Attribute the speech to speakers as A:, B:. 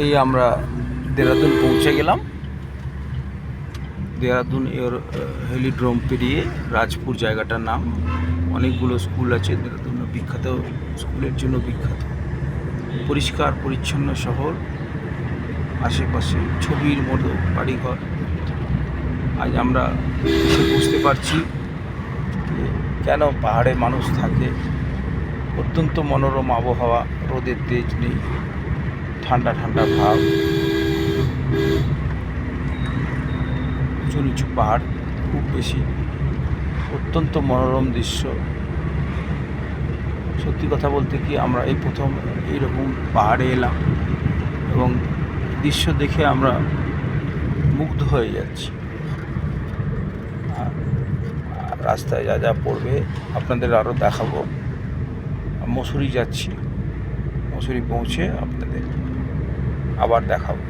A: এই আমরা দেরাদুন পৌঁছে গেলাম। দেরাদুন এর হেলিড্রোম পেরিয়ে রাজপুর জায়গাটার নাম। অনেকগুলো স্কুল আছে, দেরাদুন বিখ্যাত স্কুলের জন্য বিখ্যাত। পরিষ্কার, পরিচ্ছন্ন শহর, আশেপাশে ছবির মতো বাড়িঘর। আজ আমরা এসে বুঝতে পারছি কেন পাহাড়ে মানুষ থাকে। অত্যন্ত মনোরম আবহাওয়া, রোদের তেজ নেই। ঠান্ডা ঠান্ডা ভাব। উঁচু নিচু পাহাড় খুব বেশি। অত্যন্ত মনোরম দৃশ্য। সত্যি কথা বলতে কি, আমরা এই প্রথম এইরকম পাহাড়ে এলাম এবং দৃশ্য দেখে আমরা মুগ্ধ হয়ে যাচ্ছি। রাস্তায় যা যা পড়বে আপনাদের আরও দেখাবো। মসুরি যাচ্ছি। মসুরি পৌঁছে আপনাদের আবার দেখাবো।